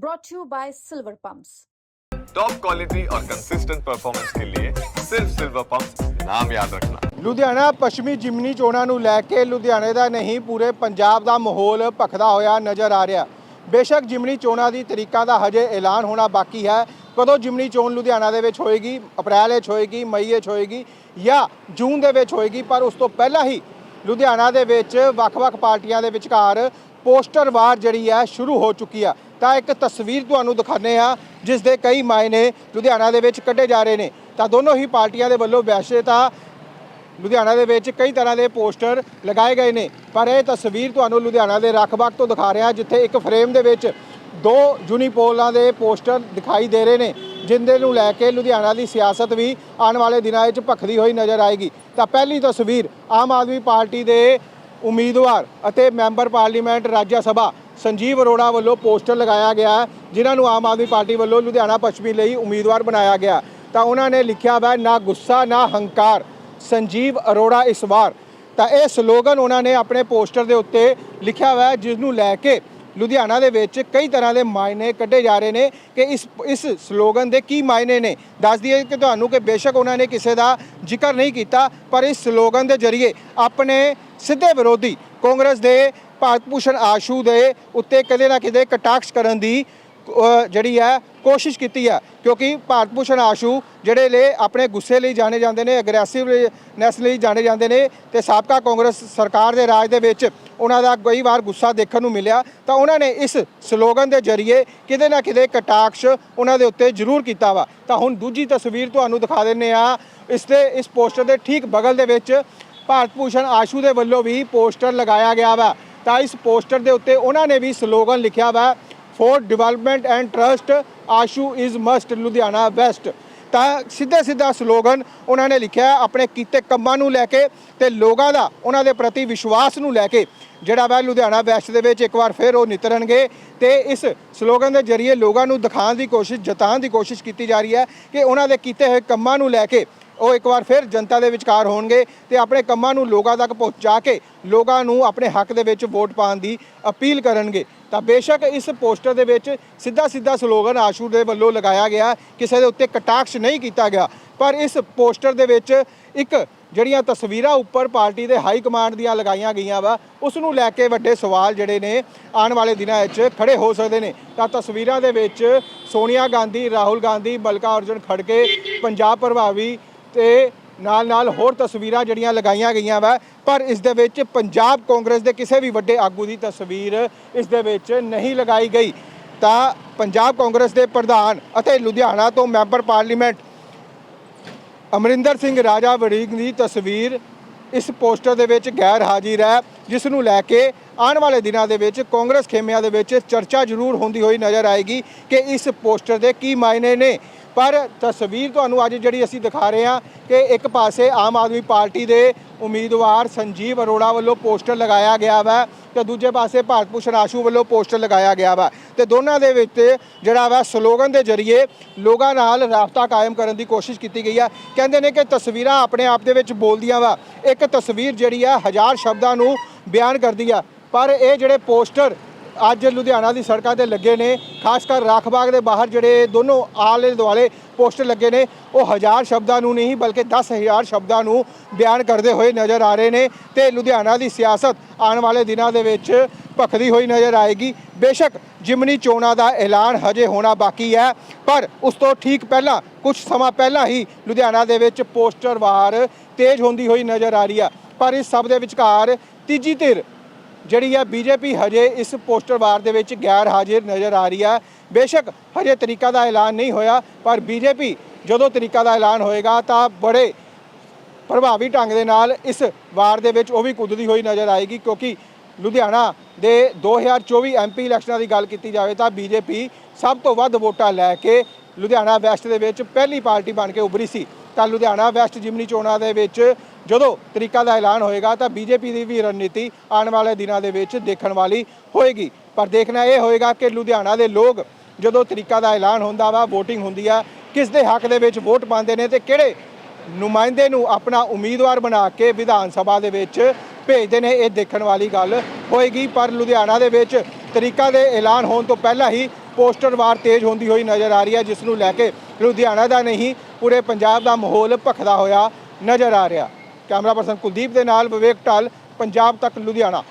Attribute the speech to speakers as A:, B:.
A: brought to you by Silver Pumps.
B: Top quality और consistent performance के लिए सिर्फ सिल्वर पंप नाम याद रखना
C: ਲੁਧਿਆਣਾ ਪੱਛਮੀ ਜਿਮਨੀ ਚੋਣਾਂ ਨੂੰ ਲੈ ਕੇ ਲੁਧਿਆਣੇ ਦਾ ਨਹੀਂ ਪੂਰੇ ਪੰਜਾਬ ਦਾ ਮਾਹੌਲ ਭਖਦਾ ਹੋਇਆ ਨਜ਼ਰ ਆ ਰਿਹਾ ਬੇਸ਼ੱਕ ਜਿਮਨੀ ਚੋਣਾਂ ਦੀ ਤਰੀਕਾ ਦਾ ਹਜੇ ਐਲਾਨ ਹੋਣਾ ਬਾਕੀ ਹੈ ਕਦੋਂ ਜਿਮਨੀ ਚੋਣ ਲੁਧਿਆਣਾ ਦੇ ਵਿੱਚ ਹੋਏਗੀ ਅਪ੍ਰੈਲ ਵਿੱਚ ਹੋਏਗੀ ਮਈ ਵਿੱਚ ਹੋਏਗੀ ਜਾਂ ਜੂਨ ਦੇ ਵਿੱਚ ਹੋਏਗੀ ਪਰ ਉਸ ਤੋਂ ਪਹਿਲਾਂ ਹੀ ਲੁਧਿਆਣਾ ਦੇ ਵਿੱਚ ਵੱਖ-ਵੱਖ ਪਾਰਟੀਆਂ ਦੇ ਵਿਚਕਾਰ ਪੋਸਟਰ ਵਾਰ ਜਿਹੜੀ ਹੈ ਸ਼ੁਰੂ ਹੋ ਚੁੱਕੀ ਆ ਤਾਂ ਇੱਕ ਤਸਵੀਰ ਤੁਹਾਨੂੰ ਦਿਖਾਣੇ ਆ ਜਿਸ ਦੇ ਕਈ ਮਾਇਨੇ ਲੁਧਿਆਣਾ ਦੇ ਵਿੱਚ ਕੱਢੇ ਜਾ ਰਹੇ ਨੇ। ਤਾਂ ਦੋਨੋਂ ਹੀ ਪਾਰਟੀਆਂ ਦੇ ਵੱਲੋਂ ਵੈਸੇ ਤਾਂ ਲੁਧਿਆਣਾ ਦੇ ਵਿੱਚ ਕਈ ਤਰ੍ਹਾਂ ਦੇ ਪੋਸਟਰ ਲਗਾਏ ਗਏ ਨੇ। ਪਰ ਇਹ ਤਸਵੀਰ ਤੁਹਾਨੂੰ ਲੁਧਿਆਣਾ ਦੇ ਰੱਖਬਾਗ ਤੋਂ ਦਿਖਾ ਰਿਹਾ, ਜਿੱਥੇ ਇੱਕ ਫਰੇਮ ਦੇ ਵਿੱਚ ਦੋ ਯੂਨੀਪੋਲਾਂ ਦੇ ਪੋਸਟਰ ਦਿਖਾਈ ਦੇ ਰਹੇ ਨੇ, ਜਿੰਦੇ ਨੂੰ ਲੈ ਕੇ ਲੁਧਿਆਣਾ ਦੀ ਸਿਆਸਤ ਵੀ ਆਉਣ ਵਾਲੇ ਦਿਨਾਂ ਵਿੱਚ ਭਖਦੀ ਹੋਈ ਨਜ਼ਰ ਆਏਗੀ। ਤਾਂ ਪਹਿਲੀ ਤਸਵੀਰ ਆਮ ਆਦਮੀ ਪਾਰਟੀ ਦੇ ਉਮੀਦਵਾਰ ਅਤੇ ਮੈਂਬਰ ਪਾਰਲੀਮੈਂਟ ਰਾਜ ਸਭਾ ਸੰਜੀਵ ਅਰੋੜਾ ਵੱਲੋਂ ਪੋਸਟਰ ਲਗਾਇਆ ਗਿਆ ਜਿਨ੍ਹਾਂ ਨੂੰ ਆਮ ਆਦਮੀ ਪਾਰਟੀ ਵੱਲੋਂ ਲੁਧਿਆਣਾ ਪੱਛਮੀ ਲਈ ਉਮੀਦਵਾਰ ਬਣਾਇਆ ਗਿਆ। ਤਾਂ ਉਹਨਾਂ ਨੇ ਲਿਖਿਆ ਵਾ, ਨਾ ਗੁੱਸਾ, ਨਾ ਹੰਕਾਰ। ਸੰਜੀਵ ਅਰੋੜਾ ਇਸ ਵਾਰ। ਤਾਂ ਇਹ ਸਲੋਗਨ ਉਹਨਾਂ ਨੇ ਆਪਣੇ ਪੋਸਟਰ ਦੇ ਉੱਤੇ ਲਿਖਿਆ ਹੋਇਆ ਜਿਸ ਨੂੰ ਲੈ ਕੇ ਲੁਧਿਆਣਾ ਦੇ ਵਿੱਚ ਕਈ ਤਰ੍ਹਾਂ ਦੇ ਮਾਇਨੇ ਕੱਢੇ ਜਾ ਰਹੇ ਨੇ ਕਿ ਇਸ ਇਸ ਸਲੋਗਨ ਦੇ ਕੀ ਮਾਇਨੇ ਨੇ। ਦੱਸ ਦਈਏ ਕਿ ਤੁਹਾਨੂੰ ਕਿ ਬੇਸ਼ੱਕ ਉਹਨਾਂ ਨੇ ਕਿਸੇ ਦਾ ਜ਼ਿਕਰ ਨਹੀਂ ਕੀਤਾ, ਪਰ ਇਸ ਸਲੋਗਨ ਦੇ ਜ਼ਰੀਏ ਆਪਣੇ ਸਿੱਧੇ ਵਿਰੋਧੀ ਕਾਂਗਰਸ ਦੇ ਭਾਰਤ ਭੂਸ਼ਣ ਆਸ਼ੂ ਦੇ ਉੱਤੇ ਕਦੇ ਨਾ ਕਿਤੇ ਕਟਾਕਸ਼ ਕਰਨ ਦੀ ਜਿਹੜੀ ਹੈ, ਕੋਸ਼ਿਸ਼ ਕੀਤੀ ਹੈ। ਕਿਉਂਕਿ ਭਾਰਤ ਭੂਸ਼ਣ ਆਸ਼ੂ ਜਿਹੜੇ ਲੈ ਆਪਣੇ ਗੁੱਸੇ ਲਈ ਜਾਣੇ ਜਾਂਦੇ ਨੇ ਅਗਰੈਸਿਵਨੈਸ ਲਈ ਜਾਣੇ ਜਾਂਦੇ ਨੇ ਤੇ ਸਾਬਕਾ ਕਾਂਗਰਸ ਸਰਕਾਰ ਦੇ ਰਾਜ ਦੇ ਵਿੱਚ ਉਹਨਾਂ ਦਾ ਕਈ ਵਾਰ ਗੁੱਸਾ ਦੇਖਣ ਨੂੰ ਮਿਲਿਆ। ਤਾਂ ਉਹਨਾਂ ਨੇ ਇਸ ਸਲੋਗਨ ਦੇ ਜ਼ਰੀਏ ਕਿਤੇ ਨਾ ਕਿਤੇ ਕਟਾਕਸ਼ ਉਹਨਾਂ ਦੇ ਉੱਤੇ ਜ਼ਰੂਰ ਕੀਤਾ ਵਾ। ਤਾਂ ਹੁਣ ਦੂਜੀ ਤਸਵੀਰ ਤੁਹਾਨੂੰ ਦਿਖਾ ਦਿੰਨੇ ਆ ਇਸ ਦੇ, ਇਸ ਪੋਸਟਰ ਦੇ ਠੀਕ ਬਗਲ ਦੇ ਵਿੱਚ ਭਾਰਤ ਭੂਸ਼ਣ ਆਸ਼ੂ ਦੇ ਵੱਲੋਂ ਵੀ ਪੋਸਟਰ ਲਗਾਇਆ ਗਿਆ ਵਾ। ਤਾਂ ਇਸ ਪੋਸਟਰ ਦੇ ਉੱਤੇ ਉਹਨਾਂ ਨੇ ਵੀ ਸਲੋਗਨ ਲਿਖਿਆ ਵਾ for development and trust Ashu is must Ludhiana west ਤਾਂ ਸਿੱਧਾ ਸਿੱਧਾ ਸਲੋਗਨ ਉਹਨਾਂ ਨੇ ਲਿਖਿਆ, ਆਪਣੇ ਕੀਤੇ ਕੰਮਾਂ ਨੂੰ ਲੈ ਕੇ ਤੇ ਲੋਕਾਂ ਦਾ, ਉਹਨਾਂ ਦੇ ਪ੍ਰਤੀ ਵਿਸ਼ਵਾਸ ਨੂੰ ਲੈ ਕੇ, ਜਿਹੜਾ ਵਾ ਲੁਧਿਆਣਾ ਵੈਸਟ ਦੇ ਵਿੱਚ ਇੱਕ ਵਾਰ ਫਿਰ ਉਹ ਨਿਤਰਨਗੇ ਤੇ ਇਸ ਸਲੋਗਨ ਦੇ ਜ਼ਰੀਏ ਲੋਕਾਂ ਨੂੰ ਦਿਖਾਉਣ ਦੀ ਕੋਸ਼ਿਸ਼, ਜਤਾਉਣ ਦੀ ਕੋਸ਼ਿਸ਼ ਕੀਤੀ ਜਾ ਰਹੀ ਹੈ ਕਿ ਉਹਨਾਂ ਦੇ ਕੀਤੇ ਹੋਏ ਕੰਮਾਂ ਨੂੰ ਲੈ ਕੇ ਉਹ ਇੱਕ ਵਾਰ ਫਿਰ ਜਨਤਾ ਦੇ ਵਿਚਕਾਰ ਹੋਣਗੇ ਤੇ ਆਪਣੇ ਕੰਮਾਂ ਨੂੰ ਲੋਕਾਂ ਤੱਕ ਪਹੁੰਚਾ ਕੇ ਲੋਕਾਂ ਨੂੰ ਆਪਣੇ ਹੱਕ ਦੇ ਵਿੱਚ ਵੋਟ ਪਾਉਣ ਦੀ ਅਪੀਲ ਕਰਨਗੇ। ਤਾਂ ਬੇਸ਼ੱਕ ਇਸ ਪੋਸਟਰ ਦੇ ਵਿੱਚ ਸਿੱਧਾ ਸਿੱਧਾ ਸਲੋਗਨ ਆਸ਼ੂ ਦੇ ਵੱਲੋਂ ਲਗਾਇਆ ਗਿਆ, ਕਿਸੇ ਦੇ ਉੱਤੇ ਕਟਾਕਸ਼ ਨਹੀਂ ਕੀਤਾ ਗਿਆ। ਪਰ ਇਸ ਪੋਸਟਰ ਦੇ ਵਿੱਚ ਇੱਕ ਜਿਹੜੀਆਂ ਤਸਵੀਰਾਂ ਉੱਪਰ ਪਾਰਟੀ ਦੇ ਹਾਈ ਕਮਾਂਡ ਦੀਆਂ ਲਗਾਈਆਂ ਗਈਆਂ ਵਾ, ਉਸ ਨੂੰ ਲੈ ਕੇ ਵੱਡੇ ਸਵਾਲ ਜਿਹੜੇ ਨੇ ਆਉਣ ਵਾਲੇ ਦਿਨਾਂ ਵਿੱਚ ਖੜੇ ਹੋ ਸਕਦੇ ਨੇ। ਤਾਂ ਤਸਵੀਰਾਂ ਦੇ ਵਿੱਚ ਸੋਨੀਆ ਗਾਂਧੀ, ਰਾਹੁਲ ਗਾਂਧੀ, ਮਲਕਾ ਅਰਜੁਨ ਖੜਕੇ ਪੰਜਾਬ ਪ੍ਰਭਾਵੀ ਤੇ ਨਾਲ ਨਾਲ ਹੋਰ ਤਸਵੀਰਾਂ ਜਿਹੜੀਆਂ ਲਗਾਈਆਂ ਗਈਆਂ ਵਾ, ਪਰ ਇਸ ਦੇ ਵਿੱਚ ਪੰਜਾਬ ਕਾਂਗਰਸ ਦੇ ਕਿਸੇ ਵੀ ਵੱਡੇ ਆਗੂ ਦੀ ਤਸਵੀਰ ਇਸ ਦੇ ਵਿੱਚ ਨਹੀਂ ਲਗਾਈ ਗਈ। ਤਾਂ ਪੰਜਾਬ ਕਾਂਗਰਸ ਦੇ ਪ੍ਰਧਾਨ ਅਤੇ ਲੁਧਿਆਣਾ ਤੋਂ ਮੈਂਬਰ ਪਾਰਲੀਮੈਂਟ ਅਮਰਿੰਦਰ ਸਿੰਘ ਰਾਜਾ ਵੜਿੰਗ ਦੀ ਤਸਵੀਰ ਇਸ ਪੋਸਟਰ ਦੇ ਵਿੱਚ ਗੈਰ ਹਾਜ਼ਰ ਹੈ, ਜਿਸ ਨੂੰ ਲੈ ਕੇ ਆਉਣ ਵਾਲੇ ਦਿਨਾਂ ਦੇ ਵਿੱਚ ਕਾਂਗਰਸ ਖੇਮਿਆਂ ਦੇ ਵਿੱਚ ਚਰਚਾ ਜ਼ਰੂਰ ਹੁੰਦੀ ਹੋਈ ਨਜ਼ਰ ਆਏਗੀ ਕਿ ਇਸ ਪੋਸਟਰ ਦੇ ਕੀ ਮਾਇਨੇ ਨੇ। ਪਰ ਤਸਵੀਰ ਤੁਹਾਨੂੰ ਅੱਜ ਜਿਹੜੀ ਅਸੀਂ ਦਿਖਾ ਰਹੇ ਹਾਂ ਕਿ ਇੱਕ ਪਾਸੇ ਆਮ ਆਦਮੀ ਪਾਰਟੀ ਦੇ ਉਮੀਦਵਾਰ ਸੰਜੀਵ ਅਰੋੜਾ ਵੱਲੋਂ ਪੋਸਟਰ ਲਗਾਇਆ ਗਿਆ ਵਾ ਤੇ ਦੂਜੇ ਪਾਸੇ ਭਾਰਤ ਭੂਸ਼ਣ ਆਸ਼ੂ ਵੱਲੋਂ ਪੋਸਟਰ ਲਗਾਇਆ ਗਿਆ ਵਾ ਤੇ ਦੋਨਾਂ ਦੇ ਵਿੱਚ ਜਿਹੜਾ ਵਾ ਸਲੋਗਨ ਦੇ ਜ਼ਰੀਏ ਲੋਕਾਂ ਨਾਲ ਰਾਬਤਾ ਕਾਇਮ ਕਰਨ ਦੀ ਕੋਸ਼ਿਸ਼ ਕੀਤੀ ਗਈ ਆ। ਕਹਿੰਦੇ ਨੇ ਕਿ ਤਸਵੀਰਾਂ ਆਪਣੇ ਆਪ ਦੇ ਵਿੱਚ ਬੋਲਦੀਆਂ ਵਾ। ਇੱਕ ਤਸਵੀਰ ਜਿਹੜੀ ਆ ਹਜ਼ਾਰ ਸ਼ਬਦਾਂ ਨੂੰ ਬਿਆਨ ਕਰਦੀ ਆ। ਪਰ ਇਹ ਜਿਹੜੇ ਪੋਸਟਰ ਅੱਜ ਲੁਧਿਆਣਾ ਦੀ ਸੜਕਾਂ ਤੇ ਲੱਗੇ ਨੇ, ਖਾਸ ਕਰ ਰਾਖਬਾਗ ਦੇ ਬਾਹਰ ਜਿਹੜੇ ਦੋਨੋਂ ਆਲੇ ਦੁਆਲੇ ਪੋਸਟਰ ਲੱਗੇ ਨੇ, ਉਹ ਹਜ਼ਾਰ ਸ਼ਬਦਾਂ ਨੂੰ ਨਹੀਂ ਬਲਕਿ 10000 ਸ਼ਬਦਾਂ ਨੂੰ ਬਿਆਨ ਕਰਦੇ ਹੋਏ ਨਜ਼ਰ ਆ ਰਹੇ ਨੇ ਤੇ ਲੁਧਿਆਣਾ ਦੀ ਸਿਆਸਤ ਆਉਣ ਵਾਲੇ ਦਿਨਾਂ ਦੇ ਵਿੱਚ ਭਖਦੀ ਹੋਈ ਨਜ਼ਰ ਆਏਗੀ। ਬੇਸ਼ੱਕ ਜਿਮਨੀ ਚੋਣਾਂ ਦਾ ਐਲਾਨ ਹਜੇ ਹੋਣਾ ਬਾਕੀ ਹੈ, ਪਰ ਉਸ ਤੋਂ ਠੀਕ ਪਹਿਲਾਂ ਕੁਝ ਸਮਾਂ ਪਹਿਲਾਂ ਹੀ ਲੁਧਿਆਣਾ ਦੇ ਵਿੱਚ ਪੋਸਟਰ ਵਾਰ ਤੇਜ਼ ਹੁੰਦੀ ਹੋਈ ਨਜ਼ਰ ਆ ਰਹੀ ਆ ਪਰ ਇਸ ਸਭ ਦੇ ਵਿਚਕਾਰ ਤੀਜੀ ਧਿਰ ਜਿਹੜੀ ਹੈ ਬੀਜੇਪੀ ਹਜੇ ਇਸ ਪੋਸਟਰ ਵਾਰ ਦੇ ਵਿੱਚ ਗੈਰ ਹਾਜ਼ਰ ਨਜ਼ਰ ਆ ਰਹੀ ਹੈ ਬੇਸ਼ੱਕ ਹਜੇ ਤਰੀਕਾ ਦਾ ਐਲਾਨ ਨਹੀਂ ਹੋਇਆ, ਪਰ ਬੀਜੇਪੀ ਜਦੋਂ ਤਰੀਕਾ ਦਾ ਐਲਾਨ ਹੋਏਗਾ ਤਾਂ ਬੜੇ ਪ੍ਰਭਾਵੀ ਢੰਗ ਦੇ ਨਾਲ ਇਸ ਵਾਰ ਦੇ ਵਿੱਚ ਉਹ ਵੀ ਕੁੱਦਦੀ ਹੋਈ ਨਜ਼ਰ ਆਏਗੀ, ਕਿਉਂਕਿ ਲੁਧਿਆਣਾ ਦੇ 2024 ਐਮਪੀ ਇਲੈਕਸ਼ਨਾਂ ਦੀ ਗੱਲ ਕੀਤੀ ਜਾਵੇ ਤਾਂ ਬੀਜੇਪੀ ਸਭ ਤੋਂ ਵੱਧ ਵੋਟਾਂ ਲੈ ਕੇ ਲੁਧਿਆਣਾ ਵੈਸਟ ਦੇ ਵਿੱਚ ਪਹਿਲੀ ਪਾਰਟੀ ਬਣ ਕੇ ਉਭਰੀ ਸੀ। ਤਾਂ ਲੁਧਿਆਣਾ ਵੈਸਟ ਜਿਮਨੀ ਚੋਣਾਂ ਦੇ ਵਿੱਚ ਜਦੋਂ ਤਰੀਕਾ ਦਾ ਐਲਾਨ ਹੋਏਗਾ ਤਾਂ ਬੀਜੇਪੀ ਦੀ ਵੀ ਰਣਨੀਤੀ ਆਉਣ ਵਾਲੇ ਦਿਨਾਂ ਦੇ ਵਿੱਚ ਦੇਖਣ ਵਾਲੀ ਹੋਏਗੀ। ਪਰ ਦੇਖਣਾ ਇਹ ਹੋਏਗਾ ਕਿ ਲੁਧਿਆਣਾ ਦੇ ਲੋਕ ਜਦੋਂ ਤਰੀਕਾ ਦਾ ਐਲਾਨ ਹੁੰਦਾ ਵਾ, VOTING ਹੁੰਦੀ ਆ ਕਿਸ ਦੇ ਹੱਕ ਦੇ ਵਿੱਚ ਵੋਟ ਪਾਉਂਦੇ ਨੇ ਤੇ ਕਿਹੜੇ ਨੁਮਾਇੰਦੇ ਨੂੰ ਆਪਣਾ ਉਮੀਦਵਾਰ ਬਣਾ ਕੇ ਵਿਧਾਨ ਸਭਾ ਦੇ ਵਿੱਚ ਭੇਜਦੇ ਨੇ, ਇਹ ਦੇਖਣ ਵਾਲੀ ਗੱਲ ਹੋਏਗੀ। ਪਰ ਲੁਧਿਆਣਾ ਦੇ ਵਿੱਚ ਤਰੀਕਾ ਦੇ ਐਲਾਨ ਹੋਣ ਤੋਂ ਪਹਿਲਾਂ ਹੀ ਪੋਸਟਰ ਵਾਰ ਤੇਜ਼ ਹੁੰਦੀ ਹੋਈ ਨਜ਼ਰ ਆ ਰਹੀ ਹੈ, ਜਿਸ ਨੂੰ ਲੈ ਕੇ ਲੁਧਿਆਣਾ ਦਾ ਨਹੀਂ, ਪੂਰੇ ਪੰਜਾਬ ਦਾ ਮਾਹੌਲ ਭਖਦਾ ਹੋਇਆ ਨਜ਼ਰ ਆ ਰਿਹਾ। ਕੈਮਰਾ ਪਰਸਨ ਕੁਲਦੀਪ ਦੇ ਨਾਲ ਵਿਵੇਕ ਢਾਲ ਪੰਜਾਬ ਤੱਕ ਲੁਧਿਆਣਾ।